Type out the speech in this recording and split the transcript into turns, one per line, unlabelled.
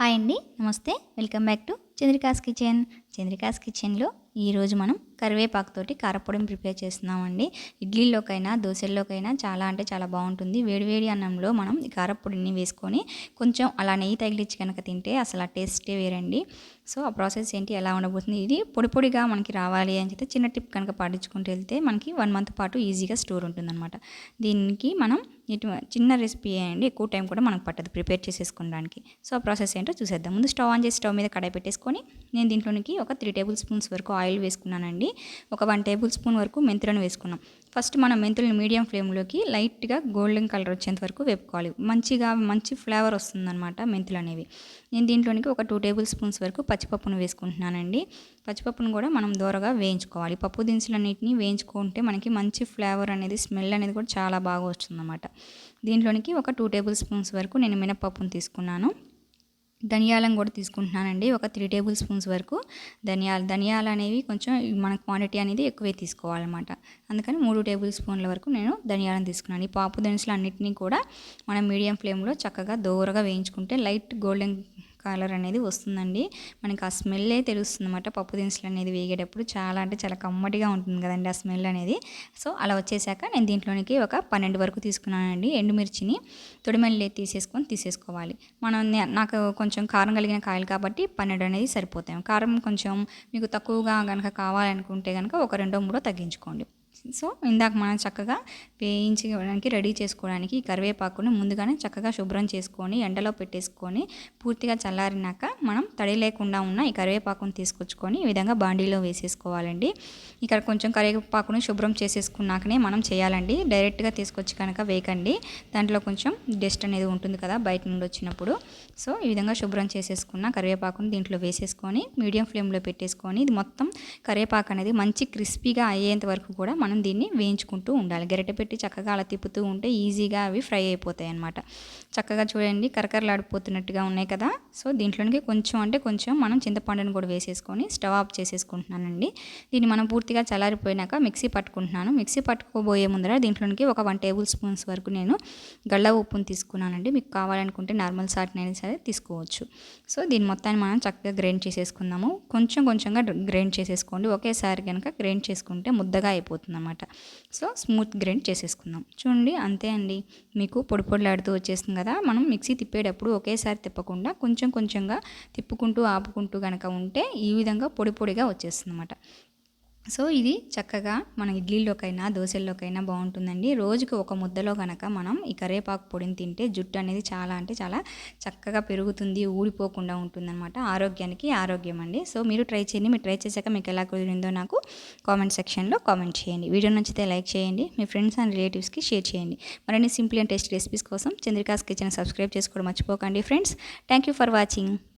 Hi అండి నమస్తే. Welcome back to Chandrika's kitchen. Chandrika's కిచెన్లో ఈరోజు మనం కరివేపాకుతోటి కారపొడిని ప్రిపేర్ చేస్తున్నామండి. ఇడ్లీలోకైనా దోశల్లోకైనా చాలా అంటే చాలా బాగుంటుంది. వేడివేడి అన్నంలో మనం కారపొడిని వేసుకొని కొంచెం అలా నెయ్యి తగిలించి కనుక తింటే అసలు ఆ టేస్టే వేరండి. సో ఆ ప్రాసెస్ ఏంటి? ఎలా ఉండబోతుంది? ఇది పొడి పొడిగా మనకి రావాలి అని చెప్తే చిన్న టిప్ కనుక పాటించుకుంటూ వెళ్తే మనకి వన్ మంత్ పాటు ఈజీగా స్టోర్ ఉంటుందన్నమాట. దీనికి మనం ఇటు చిన్న రెసిపీ అండి ఎక్కువ టైం కూడా మనకు పట్టదు ప్రిపేర్ చేసేసుకోవడానికి. సో ఆ ప్రాసెస్ ఏంటో చూసేద్దాం. ముందు స్టవ్ ఆన్ చేసి స్టవ్ మీద కడాయి పెట్టేసుకొని నేను దీంట్లోనికి ఒక త్రీ టేబుల్ స్పూన్స్ వరకు ఆయిల్ వేసుకున్నానండి. ఒక వన్ టేబుల్ స్పూన్ వరకు మెంతులను వేసుకున్నాం. ఫస్ట్ మనం మెంతులను మీడియం ఫ్లేమ్లోకి లైట్గా గోల్డెన్ కలర్ వచ్చేంత వరకు వేపుకోవాలి. మంచిగా మంచి ఫ్లేవర్ వస్తుందన్నమాట మెంతులు అనేవి. నేను దీంట్లోనికి ఒక టూ టేబుల్ స్పూన్స్ వరకు పచ్చిపప్పును వేసుకుంటున్నానండి. పచ్చిపప్పును కూడా మనం దూరగా వేయించుకోవాలి. పప్పు దినుసులన్నింటినీ వేయించుకుంటే మనకి మంచి ఫ్లేవర్ అనేది స్మెల్ అనేది కూడా చాలా బాగా వస్తుందన్నమాట. దీంట్లోనికి ఒక టూ టేబుల్ స్పూన్స్ వరకు నేను మినపప్పును తీసుకున్నాను. ధనియాలను కూడా తీసుకుంటున్నానండి. ఒక త్రీ టేబుల్ స్పూన్స్ వరకు ధనియాలు. ధనియాలు అనేవి కొంచెం మన క్వాంటిటీ అనేది ఎక్కువే తీసుకోవాలన్నమాట. అందుకని మూడు టేబుల్ స్పూన్ల వరకు నేను ధనియాలను తీసుకున్నాను. ఈ పాపు దినుసులు అన్నింటినీ కూడా మనం మీడియం ఫ్లేమ్లో చక్కగా దోరగా వేయించుకుంటే లైట్ గోల్డెన్ కలర్ అనేది వస్తుందండి. మనకి ఆ స్మెల్లే తెలుస్తుంది అనమాట పప్పు దినుసులు అనేది వేగేటప్పుడు చాలా అంటే చాలా కమ్మటిగా ఉంటుంది కదండి ఆ స్మెల్ అనేది. సో అలా వచ్చేసాక నేను దీంట్లోనికి ఒక పన్నెండు వరకు తీసుకున్నానండి. ఎండుమిర్చిని తొడిమల్లి తీసేసుకొని తీసేసుకోవాలి. మనం నాకు కొంచెం కారం కలిగిన కాయలు కాబట్టి పన్నెండు అనేది సరిపోతాయి. కారం కొంచెం మీకు తక్కువగా కనుక కావాలనుకుంటే కనుక ఒక రెండో మూడో తగ్గించుకోండి. సో ఇందాక మనం చక్కగా వేయించుకోవడానికి రెడీ చేసుకోవడానికి ఈ కరివేపాకుని ముందుగానే చక్కగా శుభ్రం చేసుకొని ఎండలో పెట్టేసుకొని పూర్తిగా చల్లారినాక మనం తడి లేకుండా ఉన్న ఈ కరివేపాకుని తీసుకొచ్చుకొని ఈ విధంగా బాండీలో వేసేసుకోవాలండి. ఇక్కడ కొంచెం కరివేపాకుని శుభ్రం చేసేసుకున్నాకనే మనం చేయాలండి. డైరెక్ట్గా తీసుకొచ్చి కనుక వేయకండి. దాంట్లో కొంచెం డస్ట్ అనేది ఉంటుంది కదా బయట నుండి వచ్చినప్పుడు. సో ఈ విధంగా శుభ్రం చేసేసుకున్న కరివేపాకుని దీంట్లో వేసేసుకొని మీడియం ఫ్లేమ్లో పెట్టేసుకొని ఇది మొత్తం కరివేపాకు అనేది మంచి క్రిస్పీగా అయ్యేంత వరకు కూడా మనం దీన్ని వేయించుకుంటూ ఉండాలి. గరిటె పెట్టి చక్కగా అలా తిప్పుతూ ఉంటే ఈజీగా అవి ఫ్రై అయిపోతాయి అనమాట చక్కగా చూడండి కరకరలాడిపోతున్నట్టుగా ఉన్నాయి కదా. సో దీంట్లోనికి కొంచెం అంటే కొంచెం మనం చింతపండుని కూడా వేసేసుకొని స్టవ్ ఆఫ్ చేసేసుకుంటున్నానండి. దీన్ని మనం పూర్తిగా చల్లారిపోయినాక మిక్సీ పట్టుకుంటున్నాను. మిక్సీ పట్టుకోబోయే ముందర దీంట్లోనికి ఒక వన్ టేబుల్ స్పూన్స్ వరకు నేను గళ్ళ ఉప్పును తీసుకున్నానండి. మీకు కావాలనుకుంటే నార్మల్ సాట్నైనా సరే తీసుకోవచ్చు. సో దీని మొత్తాన్ని మనం చక్కగా గ్రైండ్ చేసేసుకుందాము. కొంచెం కొంచెంగా గ్రైండ్ చేసేసుకోండి. ఒకేసారి కనుక గ్రైండ్ చేసుకుంటే ముద్దగా అయిపోతుంది. అనమాట సో స్మూత్ గ్రైండ్ చేసేసుకుందాం. చూడండి అంతే అండి. మీకు పొడి పొడిలాడుతూ వచ్చేస్తుంది కదా. మనం మిక్సీ తిప్పేటప్పుడు ఒకేసారి తిప్పకుండా కొంచెం కొంచెంగా తిప్పుకుంటూ ఆపుకుంటూ కనుక ఉంటే ఈ విధంగా పొడి పొడిగా వచ్చేస్తుంది అనమాట సో ఇది చక్కగా మన ఇడ్లీలోకైనా దోశల్లోకైనా బాగుంటుందండి. రోజుకి ఒక ముద్దలో కనుక మనం ఈ కరివేపాకు పొడిని తింటే జుట్టు అనేది చాలా అంటే చాలా చక్కగా పెరుగుతుంది ఊడిపోకుండా ఉంటుందన్నమాట. ఆరోగ్యానికి ఆరోగ్యం అండి. సో మీరు ట్రై చేయండి. మీరు ట్రై చేశాక మీకు ఎలా కుదిరిందో నాకు కామెంట్ సెక్షన్లో కామెంట్ చేయండి. వీడియో నచ్చితే లైక్ చేయండి. మీ ఫ్రెండ్స్ అండ్ రిలేటివ్స్కి షేర్ చేయండి. మరిన్ని సింపుల్ అండ్ టేస్ట్ రెసిపీస్ కోసం చంద్రికాస్ కిచెన్ సబ్స్క్రైబ్ చేసుకోవడం మర్చిపోకండి. Friends thank you for watching.